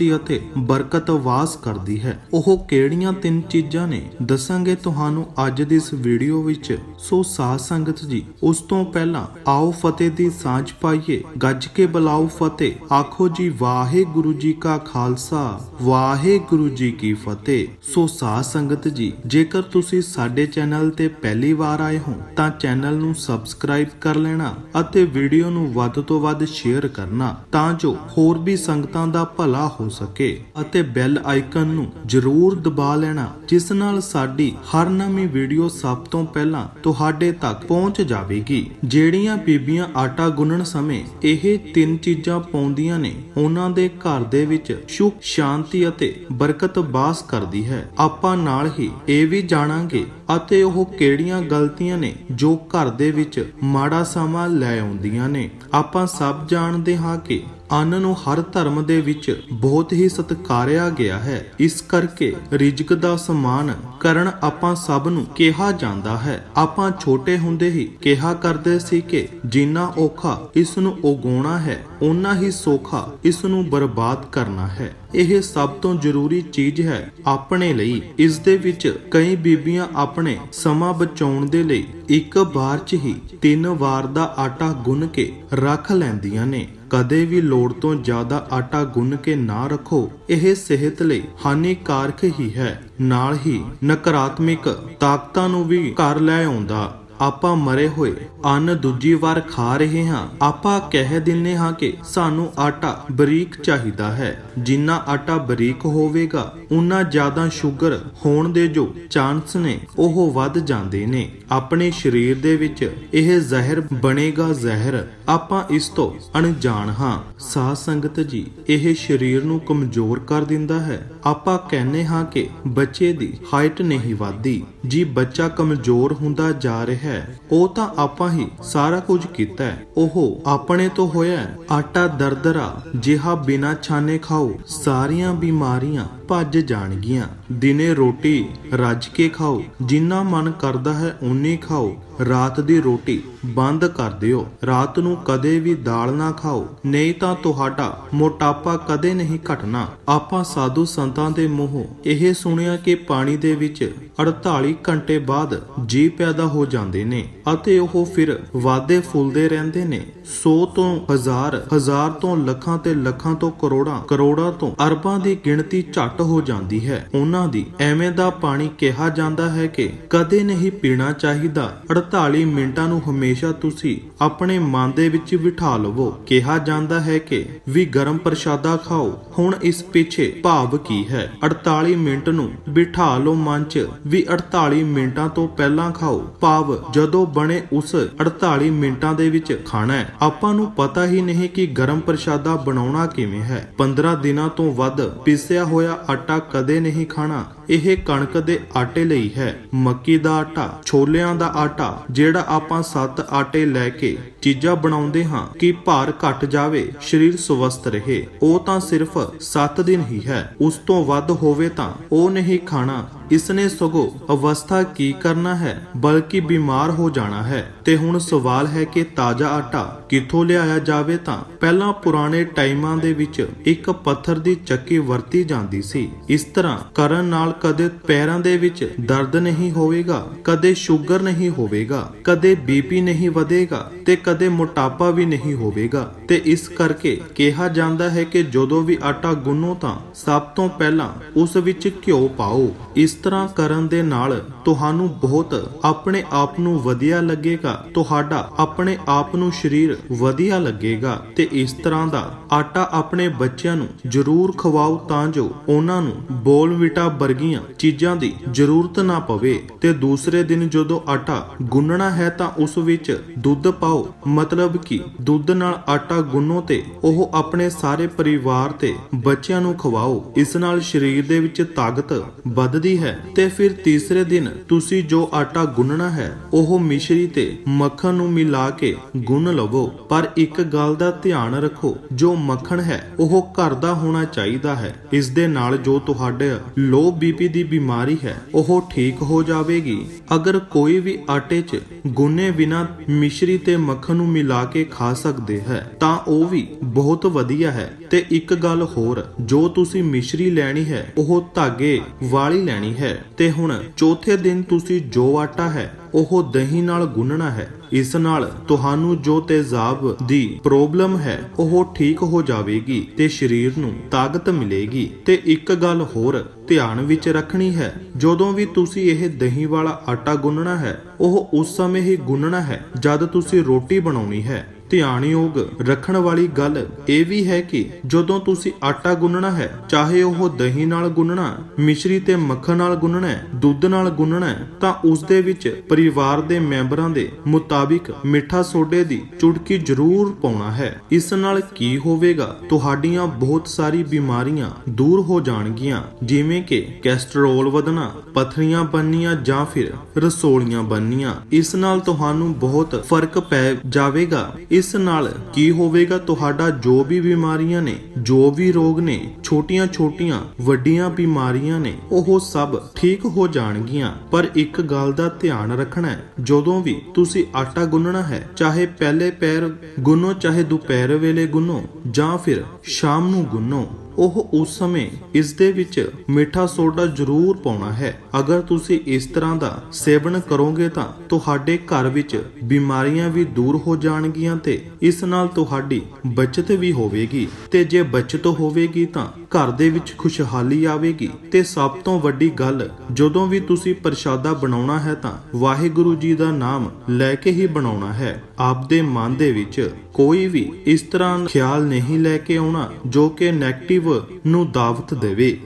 ਸ਼ਾਂਤੀ ਅਤੇ ਬਰਕਤ ਵਾਸ ਕਰਦੀ ਹੈ। ਉਹ ਕਿਹੜੀਆਂ ਤਿੰਨ ਚੀਜ਼ਾਂ ਨੇ? ਦੱਸਾਂਗੇ ਤੁਹਾਨੂੰ ਅੱਜ ਦੀ ਇਸ ਵੀਡੀਓ ਵਿੱਚ। ਸੋ ਸਾਧ ਸੰਗਤ ਜੀ, ਉਸ ਤੋਂ ਪਹਿਲਾਂ ਆਓ ਫਤਿਹ ਦੀ ਸਾਂਝ ਪਾਈਏ। ਗੱਜ ਕੇ ਬੁਲਾਓ ਫਤਿਹ। ਆਖੋ ਜੀ, ਵਾਹਿਗੁਰੂ ਜੀ ਕਾ ਖਾਲਸਾ, ਵਾਹਿਗੁਰੂ ਜੀ ਕੀ ਫਤਿਹ। ਸੋ ਸਾਧ ਸੰਗਤ ਜੀ, ਜੇਕਰ ਤੁਸੀਂ ਸਾਡੇ ਚੈਨਲ ਤੇ ਪਹਿਲੀ ਵਾਰ ਆਏ ਹੋ, ਤਾਂ ਚੈਨਲ ਨੂੰ ਸਬਸਕ੍ਰਾਈਬ ਕਰ ਲੈਣਾ ਅਤੇ ਵੀਡੀਓ ਨੂੰ ਵੱਧ ਤੋਂ ਵੱਧ ਸ਼ੇਅਰ ਕਰਨਾ, ਤਾਂ ਜੋ ਹੋਰ ਵੀ ਸੰਗਤਾਂ ਦਾ ਭਲਾ ਹੋ ਸਕੇ ਅਤੇ ਬੈਲ ਆਈਕਨ ਨੂੰ ਜ਼ਰੂਰ ਦਬਾ ਲੈਣਾ, ਜਿਸ ਨਾਲ ਸਾਡੀ ਹਰ ਨਵੀਂ ਵੀਡੀਓ ਸਭ ਤੋਂ ਪਹਿਲਾਂ ਤੁਹਾਡੇ ਤੱਕ ਪਹੁੰਚ ਜਾਵੇਗੀ। ਜਿਹੜੀਆਂ ਬੀਬੀਆਂ ਆਟਾ ਗੁੰਨਣ ਸਮੇਂ ਇਹ ਤਿੰਨ ਚੀਜ਼ਾਂ ਪਾਉਂਦੀਆਂ ਨੇ, ਉਹਨਾਂ ਦੇ ਘਰ ਦੇ ਵਿੱਚ ਸੁਖ, ਸ਼ਾਂਤੀ ਅਤੇ ਬਰਕਤ ਬਾਸ ਕਰਦੀ ਹੈ। ਆਪਾਂ ਨਾਲ ਹੀ ਇਹ ਵੀ ਜਾਣਾਂਗੇ ਅਤੇ ਉਹ ਕਿਹੜੀਆਂ ਗਲਤੀਆਂ ਨੇ ਜੋ ਘਰ ਦੇ ਵਿੱਚ ਮਾੜਾ ਸਮਾਂ ਲੈ ਆਉਂਦੀਆਂ ਨੇ। ਆਪਾਂ ਸਭ ਜਾਣਦੇ ਹਾਂ ਕਿ ਅੰਨ ਨੂੰ ਹਰ ਧਰਮ ਦੇ ਵਿੱਚ ਬਹੁਤ ਹੀ ਸਤਿਕਾਰਿਆ ਗਿਆ ਹੈ। ਇਸ ਕਰਕੇ ਰਿਜਕ ਦਾ ਸਮਾਨ ਕਰਨ ਆਪਾਂ ਸਭ ਨੂੰ ਕਿਹਾ ਜਾਂਦਾ ਹੈ। ਆਪਾਂ ਛੋਟੇ ਹੁੰਦੇ ਹੀ ਕਿਹਾ ਕਰਦੇ ਸੀ ਕਿ ਜਿੰਨਾ ਔਖਾ ਇਸ ਨੂੰ ਉਗਾਉਣਾ ਹੈ, ਓਨਾ ਹੀ ਸੌਖਾ ਇਸ ਨੂੰ ਬਰਬਾਦ ਕਰਨਾ ਹੈ। ਇਹ ਸਭ ਤੋਂ ਜ਼ਰੂਰੀ ਚੀਜ਼ ਹੈ ਆਪਣੇ ਲਈ। ਇਸ ਦੇ ਵਿੱਚ ਕਈ ਬੀਬੀਆਂ ਆਪਣੇ ਸਮਾਂ ਬਚਾਉਣ ਦੇ ਲਈ ਇੱਕ ਵਾਰ 'ਚ ਹੀ ਤਿੰਨ ਵਾਰ ਦਾ ਆਟਾ ਗੁੰਨ ਕੇ ਰੱਖ ਲੈਂਦੀਆਂ ਨੇ। ਕਦੇ ਵੀ ਲੋੜ ਤੋਂ ਜ਼ਿਆਦਾ ਆਟਾ ਗੁੰਨ ਕੇ ਨਾ ਰੱਖੋ। ਇਹ ਸਿਹਤ ਲਈ ਹਾਨੀਕਾਰਕ ਹੀ ਹੈ। ਨਾਲ ਹੀ ਨਕਾਰਾਤਮਕ ਤਾਕਤਾਂ ਨੂੰ ਵੀ ਘਰ ਲੈ ਆਉਂਦਾ। ਆਪਾਂ ਮਰੇ ਹੋਏ, ਅੰਨ ਦੂਜੀ ਵਾਰ ਖਾ ਰਹੇ ਹਾਂ। ਆਪਾਂ ਕਹਿ ਦਿੰਨੇ ਹਾਂ ਕਿ ਸਾਨੂੰ ਆਟਾ ਬਰੀਕ ਚਾਹੀਦਾ ਹੈ। ਜਿੰਨਾ ਆਟਾ ਬਰੀਕ ਹੋਵੇਗਾ ਉਨਾ ਜ਼ਿਆਦਾ ਸ਼ੂਗਰ ਹੋਣ ਦੇ ਜੋ ਚਾਂਸ ਨੇ, ਉਹ ਵੱਧ ਜਾਂਦੇ ਨੇ। ਆਪਣੇ ਸਰੀਰ ਦੇ ਵਿੱਚ ਇਹ ਜ਼ਹਿਰ ਬਣੇਗਾ ਜ਼ਹਿਰ। ਆਪਾਂ ਇਸ ਤੋਂ ਅਣਜਾਣ ਹਾਂ। ਸਾਧ ਸੰਗਤ ਜੀ, ਇਹ ਸਰੀਰ ਨੂੰ ਕਮਜ਼ੋਰ ਕਰ ਦਿੰਦਾ ਹੈ। ਆਪਾਂ ਕਹਿੰਨੇ ਹਾਂ ਕਿ ਬੱਚੇ ਦੀ ਹਾਈਟ ਨਹੀਂ ਵਧਦੀ। ਜੀ ਬੱਚਾ ਕਮਜ਼ੋਰ ਹੁੰਦਾ ਜਾ ਰਿਹਾ ਹੈ, ਉਹ ਤਾਂ ਆਪਾਂ ਹੀ ਸਾਰਾ ਕੁਝ ਕੀਤਾ ਹੈ। ਉਹ ਆਪਣੇ ਤੋਂ ਹੋਇਆ ਆਟਾ ਦਰਦਰਾ ਜਿਹਾ ਬਿਨਾ ਛਾਨੇ ਖਾਓ, ਸਾਰੀਆਂ ਬਿਮਾਰੀਆਂ ਭੱਜ ਜਾਣਗੀਆਂ। ਦਿਨੇ ਰੋਟੀ ਰੱਜ ਕੇ ਖਾਓ, ਜਿੰਨਾ ਮਨ ਕਰਦਾ ਹੈ ਓਨੀ ਖਾਓ। ਰਾਤ ਦੀ ਰੋਟੀ ਬੰਦ ਕਰ ਦਿਓ। ਰਾਤ ਨੂੰ ਕਦੇ ਵੀ ਦਾਲ ਨਾ ਖਾਓ। ਨਹੀਂ ਤਾਂ ਤੁਹਾਡਾ ਮੋਟਾਪਾ ਕਦੇ ਨਹੀਂ ਘਟਣਾ। ਆਪਾਂ ਸਾਧੂ ਸੰਤਾਂ ਦੇ ਮੂੰਹੋਂ ਇਹ ਸੁਣਿਆ ਕਿ ਪਾਣੀ ਦੇ ਵਿੱਚ 48 ਘੰਟੇ ਬਾਅਦ ਜੀ ਪੈਦਾ ਹੋ ਜਾਂਦੇ ਨੇ ਅਤੇ ਉਹ ਫਿਰ ਵਾਧੇ ਫੁੱਲਦੇ ਰਹਿੰਦੇ ਨੇ। 100 ਤੋਂ ਹਜ਼ਾਰ ਹਜ਼ਾਰ ਤੋਂ ਲੱਖਾਂ ਤੇ ਲੱਖਾਂ ਤੋਂ ਕਰੋੜਾਂ ਕਰੋੜਾਂ ਤੋਂ ਅਰਬਾਂ ਦੀ ਗਿਣਤੀ ਝੱਟ ਹੋ ਜਾਂਦੀ ਹੈ। ਉਹਨਾਂ ਦੀ ਐਵੇਂ ਦਾ ਪਾਣੀ ਕਿਹਾ ਜਾਂਦਾ ਹੈ ਕਿ ਕਦੇ ਨਹੀਂ ਪੀਣਾ ਚਾਹੀਦਾ। 48 ਮਿੰਟਾਂ ਨੂੰ ਹਮੇਸ਼ਾ ਤੁਸੀਂ ਆਪਣੇ ਮਨ ਦੇ ਵਿੱਚ ਬਿਠਾ ਲਵੋ। ਕਿਹਾ ਜਾਂਦਾ ਹੈ ਕਿ ਵੀ ਗਰਮ ਪ੍ਰਸ਼ਾਦਾ ਖਾਓ। ਹੁਣ ਇਸ ਪਿੱਛੇ ਭਾਵ ਕੀ ਹੈ? 48 ਮਿੰਟ ਨੂੰ ਬਿਠਾ ਲਓ ਮਨ 'ਚ ਵੀ 48 ਮਿੰਟਾਂ ਤੋਂ ਪਹਿਲਾਂ ਖਾਓ। ਭਾਵ ਜਦੋਂ ਬਣੇ ਉਸ 48 ਮਿੰਟਾਂ ਦੇ ਵਿੱਚ ਖਾਣਾ ਹੈ। ਆਪਾਂ ਨੂੰ ਪਤਾ ਹੀ ਨਹੀਂ ਕਿ ਗਰਮ ਪ੍ਰਸ਼ਾਦਾ ਬਣਾਉਣਾ ਕਿਵੇਂ ਹੈ। 15 ਦਿਨਾਂ ਤੋਂ ਵੱਧ ਪੀਸਿਆ ਹੋਇਆ ਆਟਾ ਕਦੇ ਨਹੀਂ ਖਾਣਾ। ਇਹ ਕਣਕ ਦੇ ਆਟੇ ਲਈ ਹੈ। ਮੱਕੀ ਦਾ ਆਟਾ, ਛੋਲਿਆਂ ਦਾ ਆਟਾ, ਜਿਹੜਾ ਆਪਾਂ ਸੱਤ ਆਟੇ ਲੈ ਕੇ ਚੀਜ਼ਾਂ ਬਣਾਉਂਦੇ ਹਾਂ ਕਿ ਭਾਰ ਘਟ ਜਾਵੇ, ਸਰੀਰ ਸਵਸਥ ਰਹੇ। ਉਹ ਤਾਂ ਸਿਰਫ 7 ਦਿਨ ਹੀ ਹੈ। ਉਸ ਤੋਂ ਵੱਧ ਹੋਵੇ ਤਾਂ ਉਹ ਨਹੀਂ ਖਾਣਾ। ਇਸ ਨੇ ਸਗੋਂ ਅਵਸਥਾ ਕੀ ਕਰਨਾ ਹੈ, ਬਲਕਿ ਬਿਮਾਰ ਹੋ ਜਾਣਾ ਹੈ। ਤੇ ਹੁਣ ਸਵਾਲ ਹੈ ਕਿ ਤਾਜ਼ਾ ਆਟਾ ਕਿੱਥੋਂ ਲਿਆਇਆ ਜਾਵੇ ਤਾਂ ਪਹਿਲਾਂ ਪੁਰਾਣੇ ਟਾਈਮਾਂ ਦੇ ਵਿੱਚ ਇੱਕ ਪੱਥਰ ਦੀ ਚੱਕੀ ਵਰਤੀ ਜਾਂਦੀ ਸੀ। ਇਸ ਤਰ੍ਹਾਂ ਕਰਨ ਨਾਲ ਕਦੇ ਪੈਰਾਂ ਦੇ ਵਿੱਚ ਦਰਦ ਨਹੀਂ ਹੋਵੇਗਾ, ਕਦੇ ਸ਼ੂਗਰ ਨਹੀਂ ਹੋਵੇਗਾ, ਕਦੇ ਬੀਪੀ ਨਹੀਂ ਵਧੇਗਾ ਤੇ ਕਦੇ ਮੋਟਾਪਾ ਵੀ ਨਹੀਂ ਹੋਵੇਗਾ। ਤੇ ਇਸ ਕਰਕੇ ਕਿਹਾ ਜਾਂਦਾ ਹੈ ਕਿ ਜਦੋਂ ਵੀ ਆਟਾ ਗੁੰਨੋ ਤਾਂ ਸਭ ਤੋਂ ਪਹਿਲਾਂ ਉਸ ਵਿੱਚ ਘਿਓ ਪਾਓ। ਇਸ ਤਰ੍ਹਾਂ ਕਰਨ ਦੇ ਨਾਲ ਤੁਹਾਨੂੰ ਬਹੁਤ ਆਪਣੇ ਆਪ ਨੂੰ ਵਧੀਆ ਲੱਗੇਗਾ। ਤੁਹਾਡਾ ਆਪਣੇ ਆਪ ਨੂੰ ਸਰੀਰ ਵਧੀਆ ਲੱਗੇਗਾ ਤੇ ਇਸ ਤਰ੍ਹਾਂ ਦਾ ਆਟਾ ਆਪਣੇ ਬੱਚਿਆਂ ਨੂੰ ਜ਼ਰੂਰ ਖਵਾਓ ਤਾਂ ਜੋ ਉਹਨਾਂ ਨੂੰ ਬੋਲਵਿਟਾ ਵਰਗੀਆਂ ਚੀਜ਼ਾਂ ਦੀ ਜ਼ਰੂਰਤ ਨਾ ਪਵੇ ਤੇ ਦੂਸਰੇ ਦਿਨ ਜਦੋਂ ਆਟਾ ਗੁੰਨਣਾ ਹੈ ਤਾਂ ਉਸ ਵਿੱਚ ਦੁੱਧ ਪਾਓ। ਮਤਲਬ ਕਿ ਦੁੱਧ ਨਾਲ ਆਟਾ ਗੁੰਨੋ ਤੇ ਉਹ ਆਪਣੇ ਸਾਰੇ ਪਰਿਵਾਰ ਤੇ ਬੱਚਿਆਂ ਨੂੰ ਖਵਾਓ। ਇਸ ਨਾਲ ਸਰੀਰ ਦੇ ਵਿੱਚ ਤਾਕਤ ਵੱਧਦੀ ਹੈ ਹੈ ਤੇ ਫਿਰ ਤੀਸਰੇ ਦਿਨ ਤੁਸੀਂ ਜੋ ਆਟਾ ਗੁੰਨਣਾ ਹੈ, ਉਹ ਮਿਸ਼ਰੀ ਤੇ ਮੱਖਣ ਨੂੰ ਮਿਲਾ ਕੇ ਗੁੰਨ ਲਵੋ। ਪਰ ਇੱਕ ਗੱਲ ਦਾ ਧਿਆਨ ਰੱਖੋ, ਜੋ ਮੱਖਣ ਹੈ, ਉਹ ਘਰ ਦਾ ਹੋਣਾ ਚਾਹੀਦਾ ਹੈ। ਇਸ ਦੇ ਨਾਲ ਜੋ ਤੁਹਾਡੇ ਲੋ ਬੀਪੀ ਦੀ ਬਿਮਾਰੀ ਹੈ, ਉਹ ਠੀਕ ਹੋ ਜਾਵੇਗੀ। ਅਗਰ ਕੋਈ ਵੀ ਆਟੇ 'ਚ ਗੁੰਨੇ ਬਿਨਾ ਮਿਸ਼ਰੀ ਤੇ ਮੱਖਣ ਨੂੰ ਮਿਲਾ ਕੇ ਖਾ ਸਕਦੇ ਹੈ, ਤਾਂ ਉਹ ਵੀ ਬਹੁਤ ਵਧੀਆ ਹੈ। ਤੇ ਇੱਕ ਗੱਲ ਹੋਰ, ਜੋ ਤੁਸੀਂ ਮਿਸ਼ਰੀ ਲੈਣੀ ਹੈ, ਉਹ ਧਾਗੇ ਵਾਲੀ ਲੈਣੀ ਹੈ। ਹੈ। ਤੇ ਹੁਣ ਚੌਥੇ ਦਿਨ ਤੁਸੀਂ ਜੋ ਆਟਾ ਹੈ, ਉਹ ਦਹੀਂ ਨਾਲ ਗੁੰਨਣਾ ਹੈ। ਇਸ ਨਾਲ ਤੁਹਾਨੂੰ ਜੋ ਤੇਜ਼ਾਬ ਦੀ ਪ੍ਰੋਬਲਮ ਹੈ, ਉਹ ਠੀਕ ਹੋ ਜਾਵੇਗੀ ਤੇ ਸਰੀਰ ਨੂੰ ਤਾਕਤ ਮਿਲੇਗੀ। ਤੇ ਇੱਕ ਗੱਲ ਹੋਰ ਧਿਆਨ ਵਿੱਚ ਰੱਖਣੀ ਹੈ, ਜਦੋਂ ਵੀ ਤੁਸੀਂ ਇਹ ਦਹੀਂ ਵਾਲਾ ਆਟਾ ਗੁੰਨਣਾ ਹੈ, ਉਹ ਉਸ ਸਮੇਂ ਹੀ ਗੁੰਨਣਾ ਹੈ, ਜਦ ਤੁਸੀਂ ਰੋਟੀ ਬਣਾਉਣੀ ਹੈ। ਧਿਆਨਯੋਗ ਰੱਖਣ ਵਾਲੀ ਗੱਲ ਇਹ ਵੀ ਹੈ ਕਿ ਜਦੋਂ ਤੁਸੀਂ ਆਟਾ ਗੁੰਨਣਾ ਹੈ ਚਾਹੇ ਉਹ ਦਹੀਂ ਨਾਲ ਗੁੰਨਣਾ ਮਿਸ਼ਰੀ ਤੇ ਮੱਖਣ ਨਾਲ ਗੁੰਨਣਾ ਹੈ, ਦੁੱਧ ਨਾਲ ਗੁੰਨਣਾ ਹੈ, ਤਾਂ ਉਸ ਦੇ ਵਿੱਚ ਪਰਿਵਾਰ ਦੇ ਮੈਂਬਰਾਂ ਦੇ ਮੁਤਾਬਿਕ ਮਿੱਠਾ ਸੋਡੇ ਦੀ ਚੁਟਕੀ ਜ਼ਰੂਰ ਪਾਉਣਾ ਹੈ। ਇਸ ਨਾਲ ਕੀ ਹੋਵੇਗਾ? ਤੁਹਾਡੀਆਂ ਬਹੁਤ ਸਾਰੀ ਬਿਮਾਰੀਆਂ ਦੂਰ ਹੋ ਜਾਣਗੀਆਂ ਜਿਵੇਂ ਕਿ ਕੈਸਟਰੋਲ ਵਧਣਾ ਪਥਰੀਆਂ ਬਣਨੀਆਂ ਜਾਂ ਫਿਰ ਰਸੋਲੀਆਂ ਬਣਨੀਆਂ। ਇਸ ਨਾਲ ਤੁਹਾਨੂੰ ਬਹੁਤ ਫ਼ਰਕ ਪੈ ਜਾਵੇਗਾ। ਇਸ ਨਾਲ ਕੀ ਹੋਵੇਗਾ? ਤੁਹਾਡਾ ਜੋ ਵੀ ਬਿਮਾਰੀਆਂ ਨੇ, ਜੋ ਵੀ ਰੋਗ ਨੇ, ਛੋਟੀਆਂ-ਛੋਟੀਆਂ, ਵੱਡੀਆਂ ਬਿਮਾਰੀਆਂ ਨੇ, ਉਹ ਸਭ ਠੀਕ ਹੋ ਜਾਣਗੀਆਂ। ਪਰ ਇੱਕ ਗੱਲ ਦਾ ਧਿਆਨ ਰੱਖਣਾ ਹੈ, ਜਦੋਂ ਵੀ ਤੁਸੀਂ ਆਟਾ ਗੁੰਨਣਾ ਹੈ, ਚਾਹੇ ਪਹਿਲੇ ਪੈਰ ਗੁੰਨੋ, ਚਾਹੇ ਦੁਪਹਿਰ ਵੇਲੇ ਗੁੰਨੋ, ਜਾਂ ਫਿਰ ਸ਼ਾਮ ਨੂੰ ਗੁੰਨੋ ਉਹ ਉਸ ਸਮੇਂ ਇਸ ਦੇ ਵਿੱਚ ਮਿੱਠਾ ਸੋਡਾ ਜ਼ਰੂਰ ਪਾਉਣਾ ਹੈ। ਅਗਰ ਤੁਸੀਂ ਇਸ ਤਰ੍ਹਾਂ ਦਾ ਸੇਵਨ ਕਰੋਗੇ ਤਾਂ ਤੁਹਾਡੇ ਘਰ ਵਿੱਚ ਬਿਮਾਰੀਆਂ ਵੀ ਦੂਰ ਹੋ ਜਾਣਗੀਆਂ ਤੇ ਇਸ ਨਾਲ ਤੁਹਾਡੀ ਬਚਤ ਵੀ ਹੋਵੇਗੀ। ਤੇ ਜੇ ਬਚਤ ਹੋਵੇਗੀ ਤਾਂ ਘਰ ਦੇ ਵਿੱਚ ਖੁਸ਼ਹਾਲੀ ਆਵੇਗੀ। ਤੇ ਸਭ ਤੋਂ ਵੱਡੀ ਗੱਲ, ਜਦੋਂ ਵੀ ਤੁਸੀਂ ਪ੍ਰਸ਼ਾਦਾ ਬਣਾਉਣਾ ਹੈ ਤਾਂ ਵਾਹਿਗੁਰੂ ਜੀ ਦਾ ਨਾਮ ਲੈ ਕੇ ਹੀ ਬਣਾਉਣਾ ਹੈ। ਆਪਦੇ ਮਨ ਦੇ ਵਿੱਚ ਕੋਈ ਵੀ ਇਸ ਤਰ੍ਹਾਂ ਖਿਆਲ ਨਹੀਂ ਲੈ ਕੇ ਆਉਣਾ, ਜੋ ਕਿ 네ਗੇਟਿਵ ਨੂੰ ਦਾਵਤ ਦੇਵੇ।